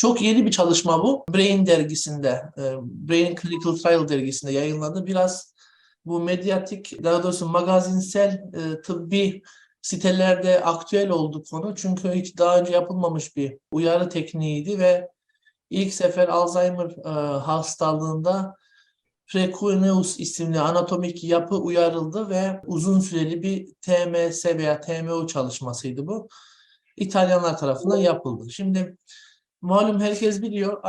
Çok yeni bir çalışma bu. Brain dergisinde, e, Brain Clinical Trial dergisinde yayınlandı. Biraz bu medyatik, daha doğrusu magazinsel e, tıbbi sitelerde aktüel oldu konu. Çünkü hiç daha önce yapılmamış bir uyarı tekniğiydi ve ilk sefer Alzheimer e, hastalığında Precuneus isimli anatomik yapı uyarıldı ve uzun süreli bir TMS veya TMO çalışmasıydı bu. İtalyanlar tarafından yapıldı. Şimdi malum herkes biliyor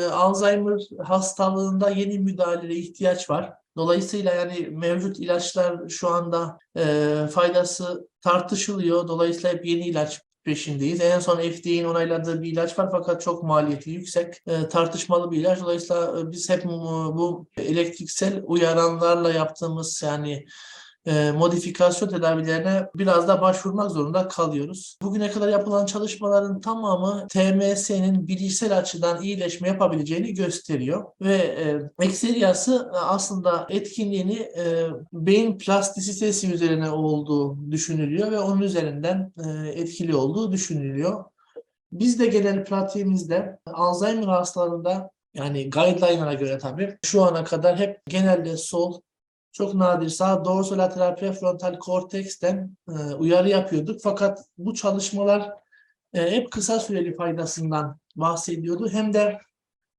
e, Alzheimer hastalığında yeni müdahalelere ihtiyaç var. Dolayısıyla yani mevcut ilaçlar şu anda e, faydası tartışılıyor. Dolayısıyla hep yeni ilaç peşindeyiz. En son FDA'nin onayladığı bir ilaç var fakat çok maliyeti yüksek. E, tartışmalı bir ilaç. Dolayısıyla e, biz hep bu elektriksel uyaranlarla yaptığımız yani e, modifikasyon tedavilerine biraz da başvurmak zorunda kalıyoruz. Bugüne kadar yapılan çalışmaların tamamı TMS'nin bilişsel açıdan iyileşme yapabileceğini gösteriyor ve e, ekseriyası aslında etkinliğini e, beyin plastisitesi üzerine olduğu düşünülüyor ve onun üzerinden e, etkili olduğu düşünülüyor. Biz de genel pratiğimizde Alzheimer hastalarında yani guideline'lara göre tabii şu ana kadar hep genelde sol çok nadir sağ dorsolateral prefrontal korteksten e, uyarı yapıyorduk. Fakat bu çalışmalar e, hep kısa süreli faydasından bahsediyordu. Hem de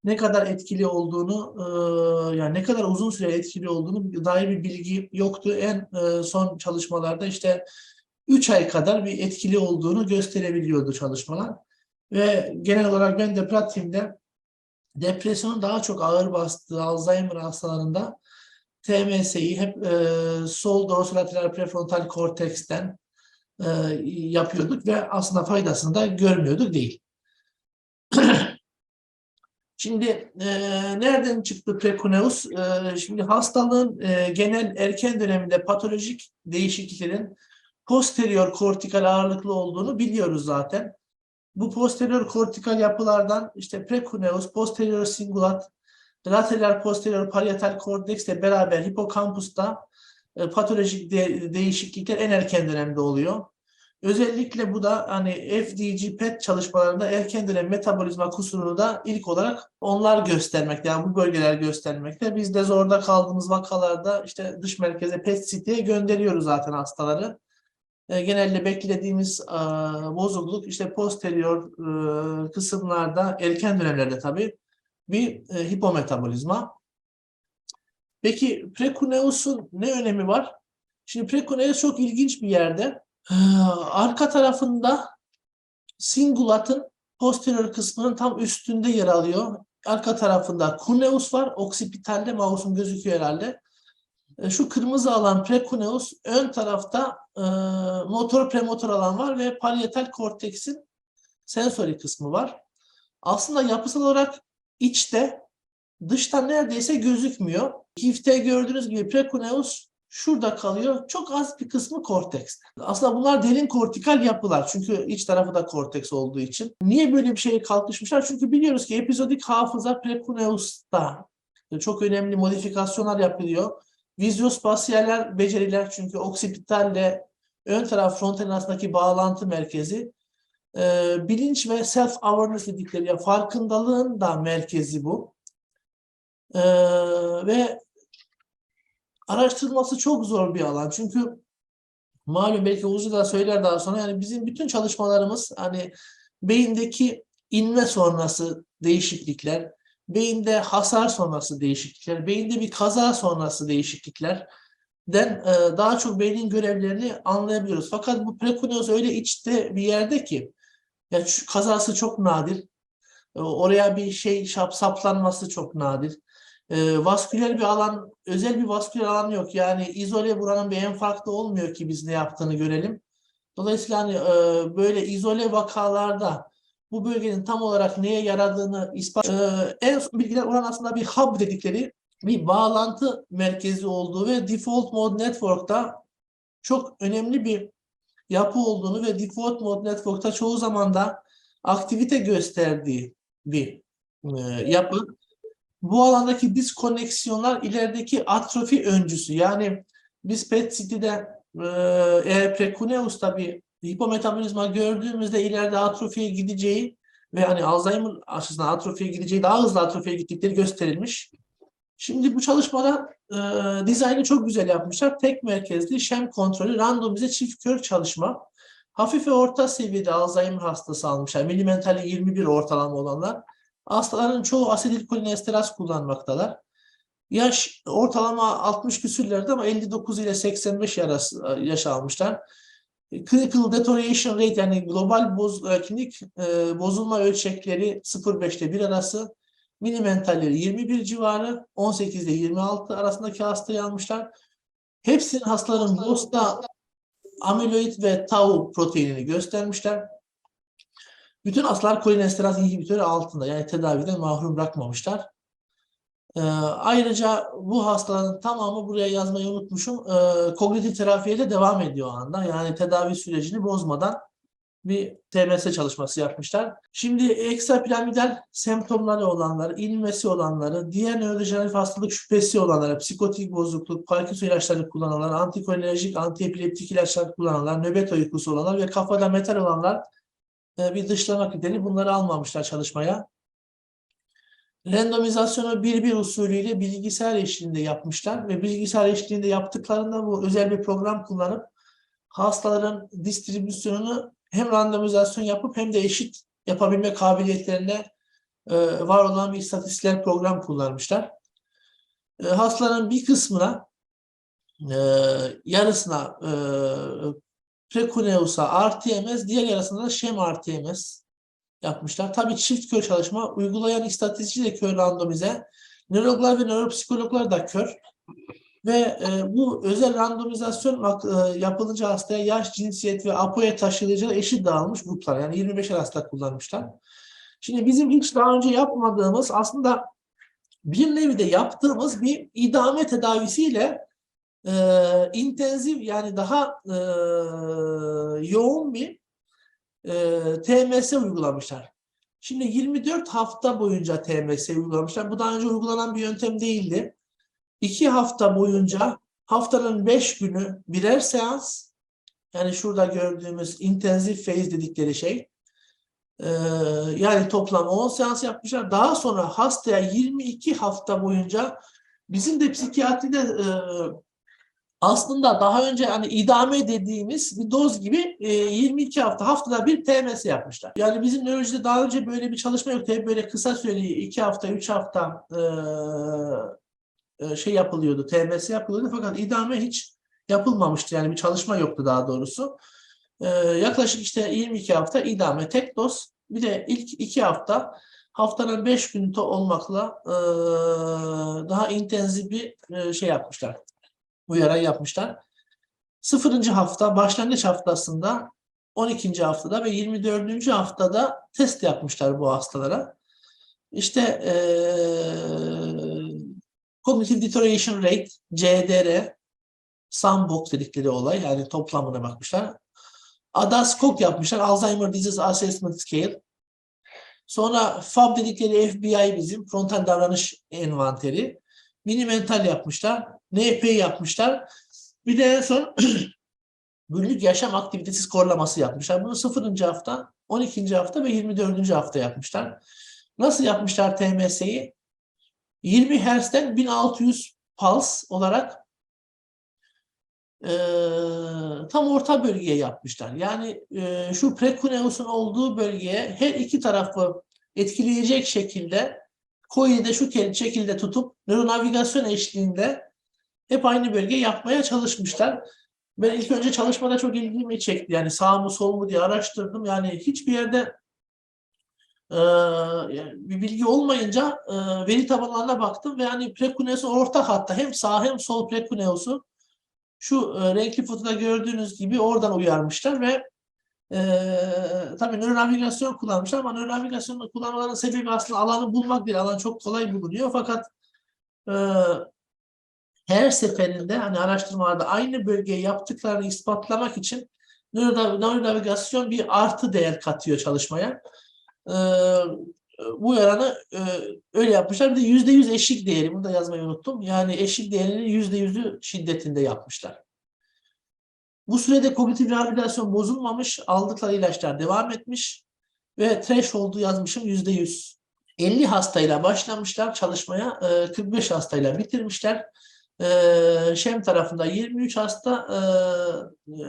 ne kadar etkili olduğunu, e, yani ne kadar uzun süre etkili olduğunu dair bir bilgi yoktu. En e, son çalışmalarda işte 3 ay kadar bir etkili olduğunu gösterebiliyordu çalışmalar. Ve genel olarak ben de pratiğimde depresyonun daha çok ağır bastığı Alzheimer hastalarında TMS'yi hep e, sol dorsolateral prefrontal korteksten e, yapıyorduk ve aslında faydasını da görmüyorduk değil. Şimdi e, nereden çıktı Precuneus? E, şimdi hastalığın e, genel erken döneminde patolojik değişikliklerin posterior kortikal ağırlıklı olduğunu biliyoruz zaten. Bu posterior kortikal yapılardan işte precuneus, posterior singulat, lateral posterior parietal korteks ile beraber hipokampusta e, patolojik de- değişiklikler en erken dönemde oluyor. Özellikle bu da hani FDG PET çalışmalarında erken dönem metabolizma kusurunu da ilk olarak onlar göstermekte. Yani bu bölgeler göstermekte. Biz de zorda kaldığımız vakalarda işte dış merkeze PET CT'ye gönderiyoruz zaten hastaları. E, genelde beklediğimiz e, bozukluk işte posterior e, kısımlarda erken dönemlerde tabii bir e, hipometabolizma. Peki Precuneus'un ne önemi var? Şimdi Precuneus çok ilginç bir yerde. Ee, arka tarafında singulatın posterior kısmının tam üstünde yer alıyor. Arka tarafında cuneus var. Oksipitalde mouse'un gözüküyor herhalde. E, Şu kırmızı alan precuneus, ön tarafta e, motor premotor alan var ve parietal korteksin sensori kısmı var. Aslında yapısal olarak içte, dıştan neredeyse gözükmüyor. Gifte gördüğünüz gibi precuneus şurada kalıyor. Çok az bir kısmı kortekste. Aslında bunlar derin kortikal yapılar. Çünkü iç tarafı da korteks olduğu için. Niye böyle bir şeye kalkışmışlar? Çünkü biliyoruz ki epizodik hafıza precuneus'ta çok önemli modifikasyonlar yapılıyor. Vizyospasyaler beceriler çünkü oksipitalle ön taraf frontal arasındaki bağlantı merkezi. Ee, bilinç ve self awareness dedikleri ya farkındalığın da merkezi bu. Ee, ve araştırılması çok zor bir alan. Çünkü malum belki Uzu da söyler daha sonra yani bizim bütün çalışmalarımız hani beyindeki inme sonrası değişiklikler, beyinde hasar sonrası değişiklikler, beyinde bir kaza sonrası değişikliklerden e, daha çok beynin görevlerini anlayabiliyoruz. Fakat bu precuneus öyle içte bir yerde ki ya şu kazası çok nadir. E, Oraya bir şey saplanması çok nadir. E, vasküler bir alan, özel bir vasküler alan yok. Yani izole buranın bir enfarktı olmuyor ki biz ne yaptığını görelim. Dolayısıyla hani, e, böyle izole vakalarda bu bölgenin tam olarak neye yaradığını ispat e, en son bilgiler olan aslında bir hub dedikleri bir bağlantı merkezi olduğu ve default mode network'ta çok önemli bir yapı olduğunu ve default mode network'ta çoğu zaman da aktivite gösterdiği bir e, yapı. Bu alandaki diskoneksiyonlar ilerideki atrofi öncüsü. Yani biz PET-CT'de e, eğer precuneus'ta bir hipometabolizma gördüğümüzde ileride atrofiye gideceği ve hani Alzheimer aşısına atrofiye gideceği daha hızlı atrofiye gittikleri gösterilmiş. Şimdi bu çalışmada e, dizaynı çok güzel yapmışlar. Tek merkezli şem kontrolü randomize çift kör çalışma. Hafif ve orta seviyede Alzheimer hastası almışlar. Milimentali 21 ortalama olanlar. Hastaların çoğu asetilkolinesteraz kullanmaktalar. Yaş ortalama 60 küsürlerde ama 59 ile 85 arası e, yaş almışlar. Clinical deterioration rate yani global boz, e, klinik e, bozulma ölçekleri 0.5 ile 1 arası. Minimentalleri 21 civarı, 18 ile 26 arasındaki hastayı almışlar. Hepsinin hastaların BOS'ta amiloid ve tau proteinini göstermişler. Bütün hastalar kolinesteraz inhibitörü altında yani tedaviden mahrum bırakmamışlar. Ee, ayrıca bu hastaların tamamı buraya yazmayı unutmuşum. Ee, kognitif terapiye de devam ediyor o anda. Yani tedavi sürecini bozmadan bir TMS çalışması yapmışlar. Şimdi ekstrapiramidal semptomları olanlar, inmesi olanları, diğer nörodejeneratif hastalık şüphesi olanlara, psikotik bozukluk, Parkinson ilaçları kullananlar, antikolinerjik, antiepileptik ilaçlar kullananlar, nöbet uykusu olanlar ve kafada metal olanlar e, bir dışlama kriteri bunları almamışlar çalışmaya. Randomizasyonu bir bir usulüyle bilgisayar eşliğinde yapmışlar ve bilgisayar eşliğinde yaptıklarında bu özel bir program kullanıp hastaların distribüsyonunu hem randomizasyon yapıp hem de eşit yapabilme kabiliyetlerine e, var olan bir istatistiksel program kullanmışlar. E, hastaların bir kısmına e, yarısına e, Precuneus'a RTMS, diğer yarısına da Şem RTMS yapmışlar. Tabii çift kör çalışma uygulayan istatistikçi de kör randomize. Nörologlar ve nöropsikologlar da kör. Ve e, bu özel randomizasyon e, yapılınca hastaya yaş, cinsiyet ve apoya taşıyıcıları eşit dağılmış gruplar. Yani 25 hasta kullanmışlar. Şimdi bizim hiç daha önce yapmadığımız aslında bir nevi de yaptığımız bir idame tedavisiyle e, intensif yani daha e, yoğun bir e, TMS uygulamışlar. Şimdi 24 hafta boyunca TMS uygulamışlar. Bu daha önce uygulanan bir yöntem değildi. İki hafta boyunca haftanın beş günü birer seans yani şurada gördüğümüz intensif phase dedikleri şey ee, yani toplam 10 seans yapmışlar. Daha sonra hastaya 22 hafta boyunca bizim de psikiyatride e, aslında daha önce hani idame dediğimiz bir doz gibi e, 22 hafta haftada bir TMS yapmışlar. Yani bizim nörolojide daha önce böyle bir çalışma yoktu. Hep böyle kısa süreli 2 hafta 3 hafta e, şey yapılıyordu, TMS yapılıyordu fakat idame hiç yapılmamıştı. Yani bir çalışma yoktu daha doğrusu. E, yaklaşık işte 22 hafta idame tek doz bir de ilk 2 hafta haftanın 5 günü olmakla e, daha intensif bir şey yapmışlar. Uyarı yapmışlar. 0. hafta başlangıç haftasında 12. haftada ve 24. haftada test yapmışlar bu hastalara. İşte ee, Cognitive Deterioration Rate, CDR, Sandbox dedikleri olay yani toplamına bakmışlar. ADAS-COG yapmışlar. Alzheimer Disease Assessment Scale. Sonra FAB dedikleri FBI bizim frontal davranış envanteri. Mini mental yapmışlar. NP yapmışlar. Bir de en son günlük yaşam aktivitesi skorlaması yapmışlar. Bunu 0. hafta, 12. hafta ve 24. hafta yapmışlar. Nasıl yapmışlar TMS'yi? 20 Hz'den 1600 puls olarak e, tam orta bölgeye yapmışlar. Yani e, şu prekuneus'un olduğu bölgeye her iki tarafı etkileyecek şekilde koyu de şu şekilde tutup nöronavigasyon eşliğinde hep aynı bölge yapmaya çalışmışlar. Ben ilk önce çalışmada çok ilgimi çekti. Yani sağ mı sol mu diye araştırdım. Yani hiçbir yerde e, bir bilgi olmayınca e, veri tabanlarına baktım ve hani prekuneus orta hatta hem sağ hem sol prekuneusu şu e, renkli fotoda gördüğünüz gibi oradan uyarmışlar ve e, tabii nöronavigasyon kullanmışlar ama nöronavigasyonu kullanmaların sebebi aslında alanı bulmak değil. Alan çok kolay bulunuyor fakat e, her seferinde hani araştırmalarda aynı bölgeyi yaptıklarını ispatlamak için nöronavigasyon bir artı değer katıyor çalışmaya. Ee, bu yaranı e, öyle yapmışlar. Bir de yüzde yüz eşik değeri. Bunu da yazmayı unuttum. Yani eşik değerinin yüzde yüzü şiddetinde yapmışlar. Bu sürede kognitif rehabilitasyon bozulmamış. Aldıkları ilaçlar devam etmiş. ve threshold'u yazmışım yüzde yüz. 50 hastayla başlamışlar çalışmaya, e, 45 hastayla bitirmişler. E, Şem tarafında 23 hasta, e, e,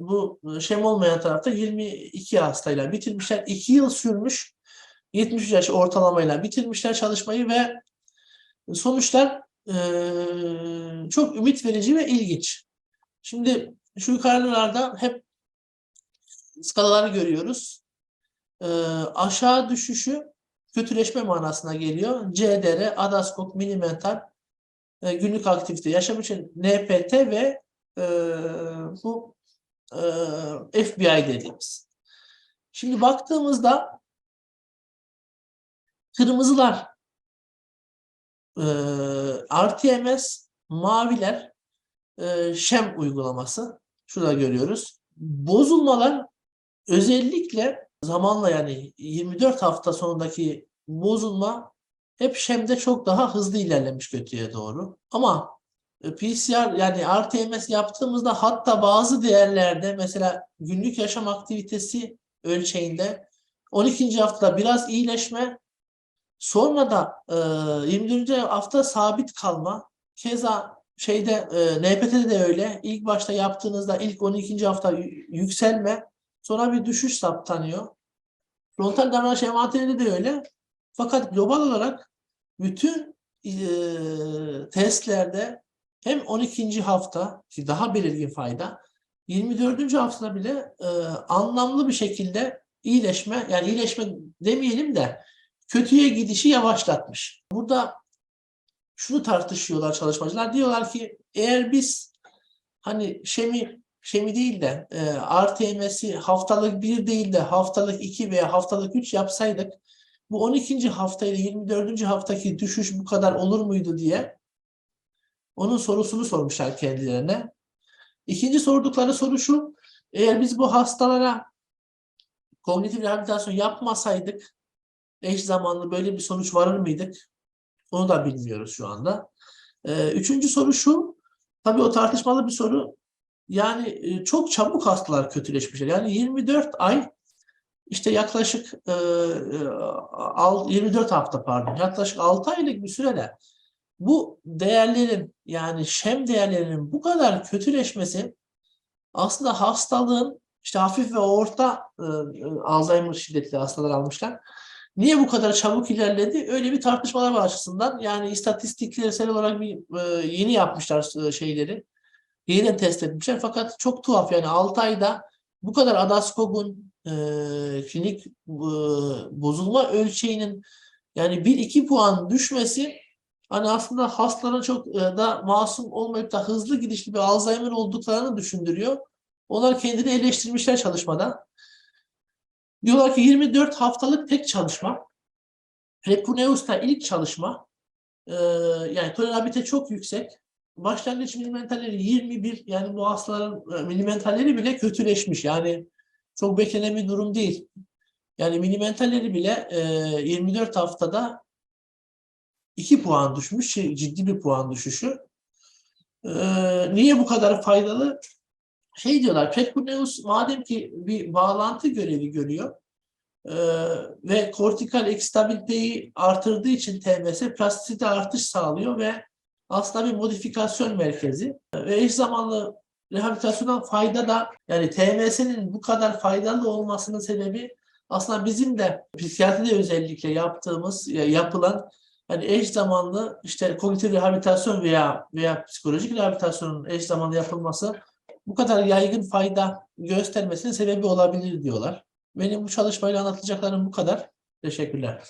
bu Şem olmayan tarafta 22 hastayla bitirmişler. 2 yıl sürmüş, 73 yaş ortalamayla bitirmişler çalışmayı ve sonuçlar e, çok ümit verici ve ilginç. Şimdi şu yukarılarda hep skalaları görüyoruz. Aşağı düşüşü kötüleşme manasına geliyor. CDR, adaskop, minimental, e, günlük aktivite, yaşam için NPT ve e, bu e, FBI dediğimiz. Şimdi baktığımızda kırmızılar e, RTMS, maviler e, şem uygulaması. Şurada görüyoruz. Bozulmalar özellikle zamanla yani 24 hafta sonundaki bozulma hep şemde çok daha hızlı ilerlemiş kötüye doğru. Ama e, PCR yani RTMS yaptığımızda hatta bazı değerlerde mesela günlük yaşam aktivitesi ölçeğinde 12. haftada biraz iyileşme sonra da e, 24. hafta sabit kalma keza şeyde e, NPT'de de öyle ilk başta yaptığınızda ilk 12. hafta yükselme sonra bir düşüş saptanıyor. Frontal davranış envanterinde de öyle. Fakat global olarak bütün e, testlerde hem 12. hafta ki daha belirgin fayda 24. haftada bile e, anlamlı bir şekilde iyileşme yani iyileşme demeyelim de kötüye gidişi yavaşlatmış. Burada şunu tartışıyorlar çalışmacılar. Diyorlar ki eğer biz hani şemi şemi değil de e, RTMS'i haftalık 1 değil de haftalık 2 veya haftalık 3 yapsaydık bu 12. hafta ile 24. haftaki düşüş bu kadar olur muydu diye onun sorusunu sormuşlar kendilerine. İkinci sordukları soru şu. Eğer biz bu hastalara kognitif rehabilitasyon yapmasaydık eş zamanlı böyle bir sonuç varır mıydık? Onu da bilmiyoruz şu anda. Ee, üçüncü soru şu. Tabii o tartışmalı bir soru. Yani e, çok çabuk hastalar kötüleşmişler. Yani 24 ay işte yaklaşık e, e, al- 24 hafta pardon yaklaşık 6 aylık bir sürede bu değerlerin yani şem değerlerinin bu kadar kötüleşmesi aslında hastalığın işte hafif ve orta e, e, Alzheimer şiddetli hastalar almışlar. Niye bu kadar çabuk ilerledi? Öyle bir tartışmalar var açısından. Yani istatistiklersel olarak bir e, yeni yapmışlar e, şeyleri. Yeniden test etmişler. Fakat çok tuhaf yani 6 ayda bu kadar adaskopun e, klinik e, bozulma ölçeğinin yani 1-2 puan düşmesi hani aslında hastaların çok e, da masum olmayıp da hızlı gidişli bir Alzheimer olduklarını düşündürüyor. Onlar kendini eleştirmişler çalışmada. Diyorlar ki 24 haftalık tek çalışma. Prepuneus'ta ilk çalışma. e, yani tolerabilite çok yüksek. Başlangıç milimetrleri 21 yani bu hastaların e, milimetrleri bile kötüleşmiş. Yani çok beklenen bir durum değil. Yani milimetrleri bile e, 24 haftada 2 puan düşmüş. şey, ciddi bir puan düşüşü. E, niye bu kadar faydalı? Şey diyorlar, Prepuneus madem ki bir bağlantı görevi görüyor e, ve kortikal ekstabiliteyi artırdığı için TMS plastisite artış sağlıyor ve aslında bir modifikasyon merkezi ve eş zamanlı rehabilitasyondan fayda da yani TMS'nin bu kadar faydalı olmasının sebebi aslında bizim de psikiyatride özellikle yaptığımız ya- yapılan hani eş zamanlı işte kognitif rehabilitasyon veya veya psikolojik rehabilitasyonun eş zamanlı yapılması bu kadar yaygın fayda göstermesinin sebebi olabilir diyorlar. Benim bu çalışmayla anlatacaklarım bu kadar. Teşekkürler.